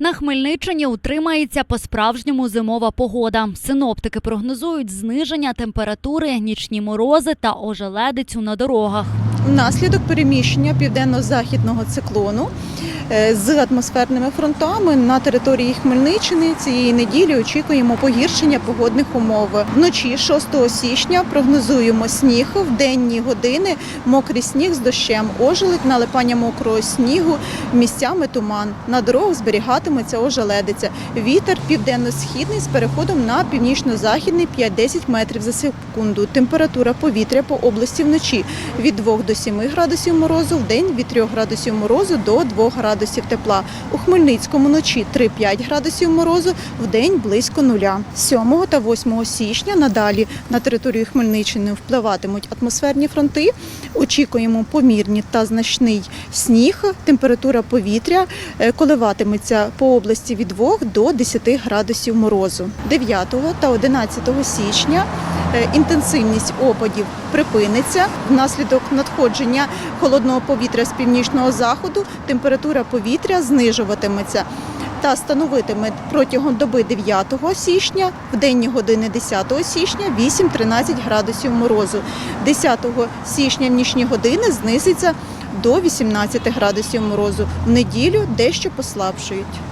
На Хмельниччині утримається по-справжньому зимова погода. Синоптики прогнозують зниження температури, нічні морози та ожеледицю на дорогах. Внаслідок переміщення південно-західного циклону е, з атмосферними фронтами на території Хмельниччини цієї неділі очікуємо погіршення погодних умов. Вночі 6 січня прогнозуємо сніг в денні години, мокрий сніг з дощем, ожеледь, налипання мокрого снігу, місцями туман. На дорогах зберігатиметься ожеледиця. Вітер південно-східний з переходом на північно-західний 5-10 метрів за секунду. Температура повітря по області вночі від 2 до 7 градусів морозу, в день від 3 градусів морозу до 2 градусів тепла. У Хмельницькому вночі 3-5 градусів морозу, в день близько нуля. 7 та 8 січня надалі на територію Хмельниччини впливатимуть атмосферні фронти. Очікуємо помірні та значний сніг. Температура повітря е, коливатиметься по області від 2 до 10 градусів морозу. 9 та 11 січня е, інтенсивність опадів припиниться внаслідок надходження холодного повітря з північного заходу. Температура повітря знижуватиметься. Та становитиме протягом доби 9 січня, в денні години 10 січня 8-13 градусів морозу. 10 січня в нічні години знизиться до 18 градусів морозу. В неділю дещо послабшують.